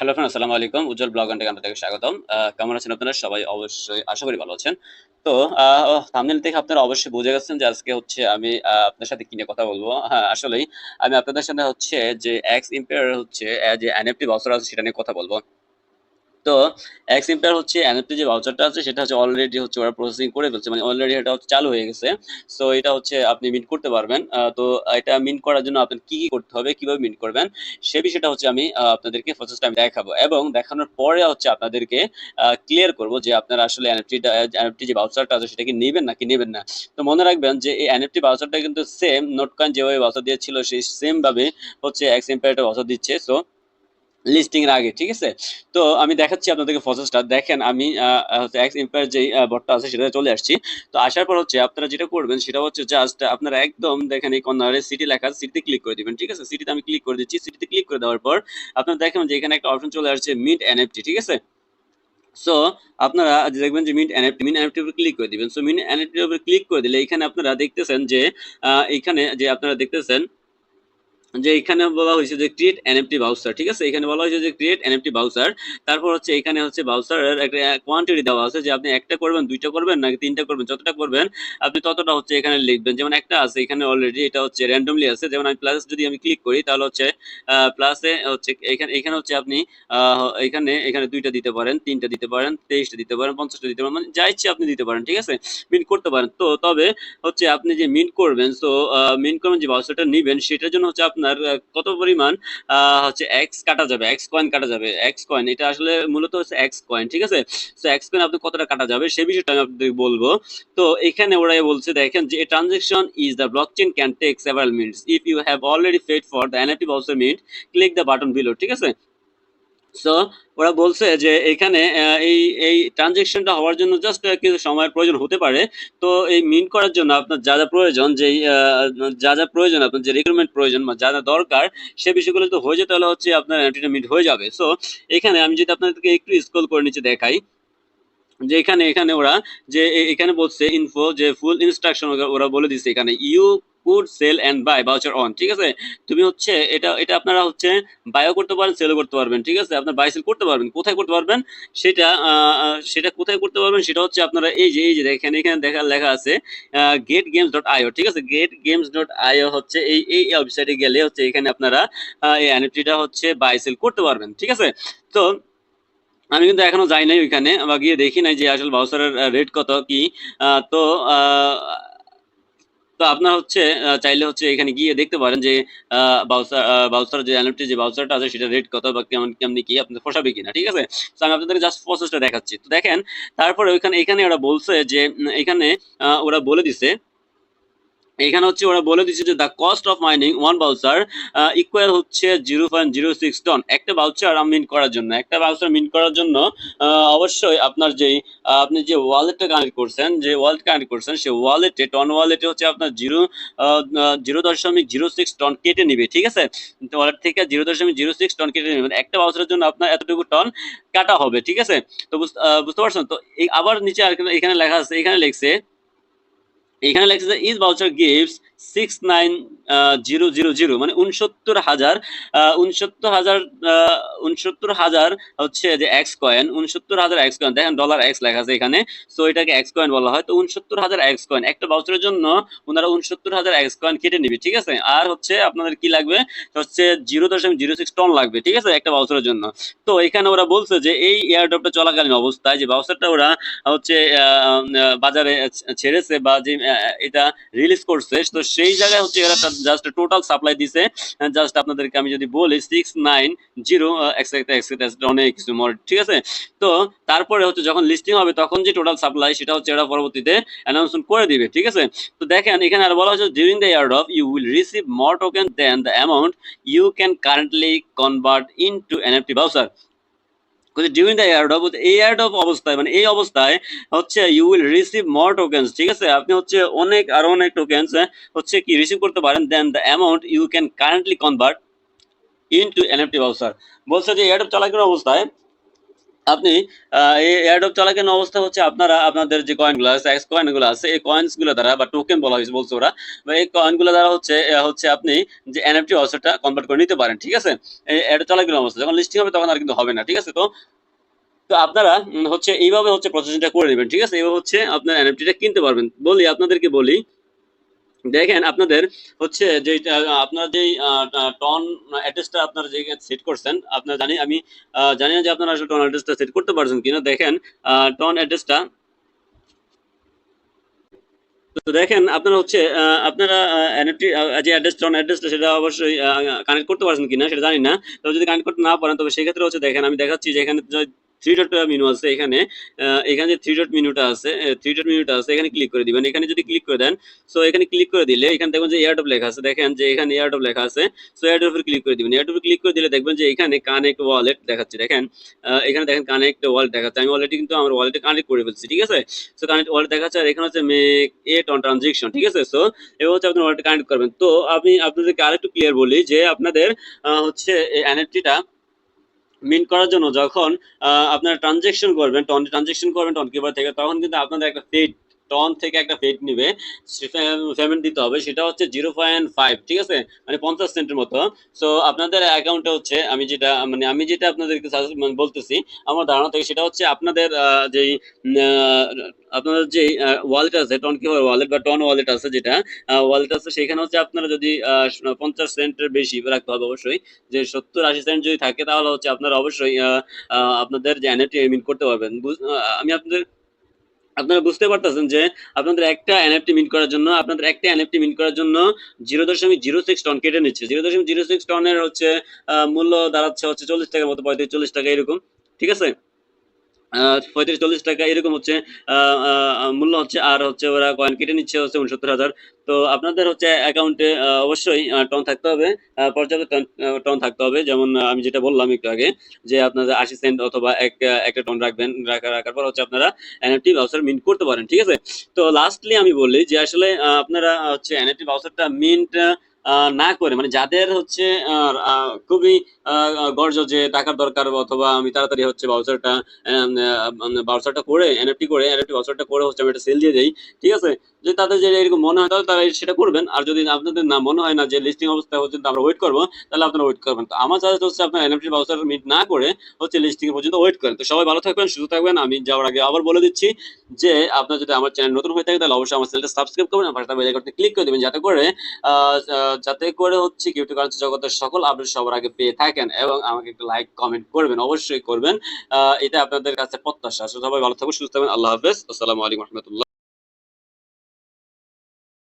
Hello friend আসসালামু আলাইকুম উজ্জ্বল blog and আপনাদেরকে স্বাগতম। কেমন আছেন আপনারা? সবাই অবশ্যই, আশা করি ভালো আছেন। তো থামনেল থেকে আপনারা অবশ্যই বুঝে গেছেন যে আজকে হচ্ছে আমি আপনার সাথে কিনে কথা বলব। হ্যাঁ আসলেই আমি আপনাদের সাথে হচ্ছে যে এক্স ইম্পেয়ার হচ্ছে যে এনএফটি বছর আছে সেটা নিয়ে কথা বলব। তো এক্স ইম্পেয়ার হচ্ছে এনএফটি যে বাউচারটা আছে, সেটা হচ্ছে অলরেডি হচ্ছে ওরা প্রসেসিং করে ফেলছে মানে অলরেডি এটা হচ্ছে চালু হয়ে গেছে। সো এটা হচ্ছে আপনি মিন্ট করতে পারবেন। তো এটা মিন্ট করার জন্য আপনার কি কি করতে হবে, কীভাবে মিন্ট করবেন, সে বিষয়টা হচ্ছে আমি আপনাদেরকে প্রসেসটা আমি দেখাবো। এবং দেখানোর পরে হচ্ছে আপনাদেরকে ক্লিয়ার করব যে আপনারা আসলে এনএফটি এনএফটি যে বাউচারটা আছে, সেটা কি নেবেন নাকি নেবেন না। তো মনে রাখবেন যে এই এনএফটি বাউচারটা কিন্তু সেম নোট কয়েন যেভাবে বাউচার দিয়েছিল, সেই সেম ভাবে হচ্ছে এক্স ইম্পেয়ারটা বাউচার দিচ্ছে। সো লিস্টিং এর আগে, ঠিক আছে? তো আমি দেখাচ্ছি আপনাদেরকে প্রসেসটা দেখেন, আমি এক্স এম্পায়ার যে বটটা আছে সেটা চলে আসছি। তো আসার পর হচ্ছে আপনারা যেটা করবেন সেটা হচ্ছে জাস্ট আপনারা একদম দেখেন এই কর্নারে সিটি লেখা সিটিতে ক্লিক করে দিবেন, ঠিক আছে? সিটিতে আমি ক্লিক করে দিচ্ছি। সিটিতে ক্লিক করে দেওয়ার পর আপনারা দেখেন যে এখানে একটা অপশন চলে আসছে মিন্ট এনএফটি ঠিক আছে? সো আপনারা দেখবেন যে মিন্ট এনএফটি মিন্ট এনএফটি উপর ক্লিক করে দিবেন। সো মিন্ট এনএফটি উপর ক্লিক করে দিলে এখানে আপনারা দেখতেছেন যে এখানে যে আপনারা দেখতেছেন যে এখানে বলা হয়েছে যে ক্রিয়েট এনএফটি বাউচার ঠিক আছে? এখানে বলা হয়েছে যে ক্রিয়েট এনএফটি বাউচার তারপর হচ্ছে এখানে হচ্ছে বাউচারের একটা কোয়ান্টিটি দেওয়া আছে, যে আপনি একটা করবেন, দুইটা করবেন, নাকি তিনটা করবেন, যতটা করবেন, আপনি ততটা হচ্ছে এখানে লিখবেন। যেমন একটা আছে, এখানে অলরেডি এটা হচ্ছে র্যান্ডমলি আছে, যেমন আমি প্লাস যদি আমি ক্লিক করি, তাহলে হচ্ছে প্লাসে হচ্ছে এখানে এখানে হচ্ছে আপনি এখানে এখানে দুইটা দিতে পারেন, তিনটা দিতে পারেন, তেইশটা দিতে পারেন, পঞ্চাশটা দিতে পারেন মানে যা ইচ্ছে আপনি দিতে পারেন, ঠিক আছে? মিন করতে পারেন। তো তবে হচ্ছে আপনি যে মিন করবেন তো মিন করবেন যে বাউচারটা নিবেন, সেটার জন্য হচ্ছে আপনার কত পরিমাণ হচ্ছে এক্স কাটা যাবে এক্স কয়েন কাটা যাবে এক্স কয়েন এটা আসলে মূলত হচ্ছে এক্স কয়েন ঠিক আছে? তো এক্স কয়েন আপনি কতটা কাটা যাবে সে বিষয়টা আমি আপনাদের বলব। তো এখানে ওরাই বলছে, দেখেন যে transaction is the blockchain can take several minutes if you have already paid for the NFT voucher mint click the button below ঠিক আছে? সো ওরা বলছে যে এখানে এই এই ট্রানজেকশনটা হওয়ার জন্য জাস্ট কিছু সময়ের প্রয়োজন হতে পারে। তো এই মিন করার জন্য আপনার যা যা প্রয়োজন যে যা যা প্রয়োজন, আপনার যে রিক্রুটমেন্ট প্রয়োজন বা যা যা দরকার, সে বিষয়গুলো তো হয়ে যায়, তাহলে হচ্ছে আপনার অ্যান্টিটা মিট হয়ে যাবে। সো এখানে আমি যদি আপনাদেরকে একটু স্ক্রল করে নিচে দেখাই। যে এখানে এখানে ওরা যে এখানে বলছে ইনফো যে ফুল ইনস্ট্রাকশন ওরা বলে দিচ্ছে এখানে you could sell and buy voucher on ঠিক আছে? তুমি হচ্ছে এটা এটা আপনারা হচ্ছে বায়ও করতে পারেন সেলও করতে পারবেন, ঠিক আছে? আপনার বাই সেল করতে পারবেন, কোথায় করতে পারবেন? সেটা সেটা কোথায় করতে পারবেন? সেটা হচ্ছে আপনারা এই যে এই যে এখানে এখানে দেখা, লেখা আছে গেট গেমস ডট আইও ঠিক আছে? গেট গেমস ডট আইও হচ্ছে এই এই ওয়েবসাইটে গেলে হচ্ছে এখানে আপনারা এই এনএফটিটা হচ্ছে বাই সেল করতে পারবেন, ঠিক আছে? তো আমি কিন্তু এখনও যাই নাই ওইখানে বা গিয়ে দেখি নাই যে আসলে বাউসারের রেট কত, কি তো তো আপনার হচ্ছে চাইলে হচ্ছে এখানে গিয়ে দেখতে পারেন যে বাউসার বাউসার যে এনএফটি যে বাউসারটা আছে সেটা রেট কত বা কেমন, কেমনি কি আপনাদের পোষাবে কিনা, ঠিক আছে? তো আমি আপনাদের জাস্ট প্রসেসটা দেখাচ্ছি। তো দেখেন, তারপরে ওইখানে, এখানে ওরা বলছে যে এখানে ওরা বলে দিছে এখানে হচ্ছে ওরা বলে দিচ্ছে যে the cost of mining one voucher equal হচ্ছে zero point zero six ton একটা বাউচার মিন করার জন্য। একটা বাউচার মিন করার জন্য আহ, অবশ্যই আপনার যেই আপনি যে ওয়ালেটটা কানেক্ট করছেন যে ওয়ালেট কানেক্ট করছেন সেই ওয়ালেটে টন ওয়ালেটে হচ্ছে আপনার জিরো জিরো দশমিক জিরো সিক্স টন কেটে নিবে ঠিক আছে? ওয়ালেট থেকে জিরো দশমিক জিরো সিক্স টন কেটে নেবেন একটা বাউচারের জন্য আপনার এতটুকু টন কাটা হবে ঠিক আছে? তো বুঝ- বুঝতে পারছেন? তো আবার নিচে এখানে লেখা আছে এখানে লেখছে এখানে লেখছে যে is voucher gives six nine zero zero zero মানে উনসত্তর হাজার আহ, উনসত্তর হাজার আহ, উনসত্তর হাজার হচ্ছে যে এক্স কয়েন উনসত্তর হাজার এক্স কয়েন দেখেন ডলার এক্স লেখা আছে এখানে সো এটাকে এক্স কয়েন বলা হয় তো উনসত্তর হাজার এক্স কয়েন একটা বাউচারের জন্য ওনারা উনসত্তর হাজার এক্স কয়েন কেটে নিবে ঠিক আছে? আর হচ্ছে আপনাদের কি লাগবে? হচ্ছে জিরো দশমিক জিরো সিক্স টন লাগবে ঠিক আছে একটা বাউচারের জন্য। তো এখানে ওরা বলছে যে এই এয়ারড্রপটা চলাকালীন অবস্থায় যে বাউচারটা ওরা হচ্ছে বাজারে ছেড়েছে বা যে এটা রিলিজ করছে তো সেই জায়গায় হচ্ছে এরা জাস্ট টোটাল সাপ্লাই দিছে। জাস্ট আপনাদেরকে আমি যদি বলি সিক্স নাইন জিরো অনেক কিছু more, ঠিক আছে? তো তারপরে হচ্ছে যখন লিস্টিং হবে তখন যে টোটাল সাপ্লাই সেটা হচ্ছে এরা পরবর্তীতে অ্যানাউন্সমেন্ট করে দিবে ঠিক আছে? তো দেখেন এখানে আর বলা হচ্ছে during the year of you will receive more token than the amount you can currently convert into NFT voucher during the airdrop এই এয়ারড্রপ অবস্থায় মানে এই অবস্থায় হচ্ছে you will receive more tokens ঠিক আছে? আপনি হচ্ছে অনেক, আরও অনেক টোকেন্স হচ্ছে কি রিসিভ করতে পারেন than the amount you can currently convert into NFT voucher বলছে যে এয়ারড্রপ চলাকালীন অবস্থায় আপনি এই এয়ারড্রপ চলাকালীন অবস্থা হচ্ছে আপনারা, আপনাদের যে কয়েনগুলো আছে এক্স কয়েনগুলো আছে, এই কয়েন্সগুলো দ্বারা বা টোকেন বলা হয়েছে বলছে ওরা, বা এই কয়েনগুলো দ্বারা হচ্ছে হচ্ছে আপনি যে এনএফটি অবস্থাটা কনভার্ট করে নিতে পারেন, ঠিক আছে? এটা চলাকালীন অবস্থা, যখন লিস্টিং হবে তখন আর কিন্তু হবে না, ঠিক আছে? তো তো আপনারা হচ্ছে এইভাবে হচ্ছে প্রসেসিংটা করে নেবেন, ঠিক আছে? এইভাবে হচ্ছে আপনার এনএফটিটা কিনতে পারবেন। বলি, আপনাদেরকে বলি দেখেন, আপনাদের হচ্ছে যে আপনার যেই টন অ্যাড্রেসটা আপনারা যে সেট করছেন, আপনারা জানি, আমি জানি না যে আপনারা আসলে টন অ্যাড্রেসটা সেট করতে পারছেন কিনা। দেখেন টন অ্যাড্রেসটা তো দেখেন, আপনারা হচ্ছে আপনারা যে অ্যাড্রেস টন অ্যাড্রেসটা সেটা অবশ্যই কানেক্ট করতে পারছেন কিনা, সেটা জানি না। তবে যদি কানেক্ট করতে না পারেন, তবে সেক্ষেত্রে হচ্ছে দেখেন, আমি দেখাচ্ছি যে এখানে থ্রি ডট মেনু আছে এখানে। এখানে যে থ্রি ডট মেনুটা আছে থ্রি ডট মেনুটা আছে, এখানে ক্লিক করে দিবেন। এখানে যদি ক্লিক করে দেন সো এখানে ক্লিক করে দিলে এখানে দেখবেন যে এয়ারডপ লেখা আছে। দেখেন যে এখানে এয়ারডপ লেখা আছে সো এয়ারডপে ক্লিক করে দিবেন। এয়ারডপে ক্লিক করে দিলে দেখবেন যে এখানে কানেক্ট ওয়ালেট দেখাচ্ছে। দেখেন এখানে দেখেন কানেক্ট ওয়ালেট দেখাচ্ছে। আমি অলরেডি কিন্তু আমার ওয়ালেটে কানেক্ট করে ফেলছি, ঠিক আছে? সো কানেক্ট ওয়ালেট দেখাচ্ছে আর এখানে হচ্ছে মেক অন ট্রানজেকশন ঠিক আছে? সো এবার হচ্ছে আপনি ওয়ালেটে কানেক্ট করবেন। তো আমি আপনাদেরকে আরেকটু ক্লিয়ার বলি যে আপনাদের হচ্ছে এনএফটিটা মিন করার জন্য যখন আপনারা ট্রানজেকশন করবেন টন ট্রানজেকশন করবেন টন কিপার থেকে, তখন কিন্তু আপনাদের একটা ফেড টন থেকে একটা ফেড নিবে পেমেন্ট দিতে হবে, সেটা হচ্ছে জিরো ফাইভ ঠিক আছে? মানে পঞ্চাশ সেন্টের মতো। সো আপনাদের অ্যাকাউন্টে হচ্ছে, আমি যেটা মানে আমি যেটা আপনাদেরকে মানে বলতেছি, আমার ধারণা থেকে সেটা হচ্ছে আপনাদের যেই আপনাদের যে ওয়ালেট আছে টন কিপার ওয়ালেট বা টন ওয়ালেট আছে যেটা ওয়ালেট আছে, সেখানে হচ্ছে আপনারা যদি পঞ্চাশ সেন্টের বেশি রাখতে হবে অবশ্যই, যে সত্তর আশি সেন্ট যদি থাকে, তাহলে হচ্ছে আপনারা অবশ্যই আপনাদের যে এনএফটি মিন করতে পারবেন। আমি আপনাদের আপনারা বুঝতে পারতেছেন যে আপনাদের একটা এনএফটি মিন করার জন্য, আপনাদের একটা এনএফটি মিন করার জন্য জিরো দশমিক জিরো সিক্স টন কেটে নিচ্ছে। জিরো দশমিক জিরো সিক্স টনের হচ্ছে মূল্য দাঁড়াচ্ছে হচ্ছে চল্লিশ টাকার মতো পঁয়ত্রিশ চল্লিশ টাকা এরকম। ঠিক আছে? পঁয়ত্রিশ, চল্লিশ টাকা এরকম হচ্ছে মূল্য হচ্ছে, আর হচ্ছে ওরা কয়েন কেটে নিচ্ছে হচ্ছে উনসত্তর হাজার। তো আপনাদের হচ্ছে অ্যাকাউন্টে অবশ্যই টন থাকতে হবে পর্যাপ্ত টন থাকতে হবে। যেমন আমি যেটা বললাম একটু আগে, যে আপনাদের আশি সেন্ট অথবা এক একটা টন রাখবেন, রাখা, রাখার পর হচ্ছে আপনারা এনএফটি বাউচার মিন্ট করতে পারেন, ঠিক আছে? তো লাস্টলি আমি বলি যে আসলে আপনারা হচ্ছে এনএফটি বাউচারটা মিন্ট না করে। মানে যাদের হচ্ছে খুবই গর্জ যে টাকার দরকার অথবা আমি তাড়াতাড়ি হচ্ছে বাউচারটা বাউচারটা করে এনএফটি করে এনএফটি বাউচারটা করে হচ্ছে আমি একটা সেল দিয়ে দেই, ঠিক আছে? যদি তাদের যে এরকম মনে হয় তারা সেটা করবেন। আর যদি আপনাদের না মনে হয় না যে লিস্টিং অবস্থা পর্যন্ত আমরা ওয়েট করব, তাহলে আপনারা ওয়েট করবেন। তো আমার সাজেস্ট হচ্ছে আপনার এনএফটি বাউচার মিট না করে হচ্ছে লিস্টিং পর্যন্ত ওয়েট করেন। তো সবাই ভালো থাকবেন, সুস্থ থাকবেন। আমি যাওয়ার আগে আবার বলে দিচ্ছি যে, আপনার যদি আমার চ্যানেল নতুন হয়ে থাকে তাহলে অবশ্যই আমার চ্যানেলটা সাবস্ক্রাইব করবেন আর পাশে ক্লিক করে দিবেন, যাতে করে যাতে করে হচ্ছে ক্রিপ্টো কারেন্সি জগতের সকল আপডেট সবার আগে পেয়ে থাকেন এবং আমাকে একটু লাইক কমেন্ট করবেন, অবশ্যই করবেন। এটা আপনাদের কাছে প্রত্যাশা। সবাই ভালো থাকবেন, সুস্থ থাকবেন। আল্লাহ হাফেজ। আসসালামু আলাইকুম রহমতুল্লাহ।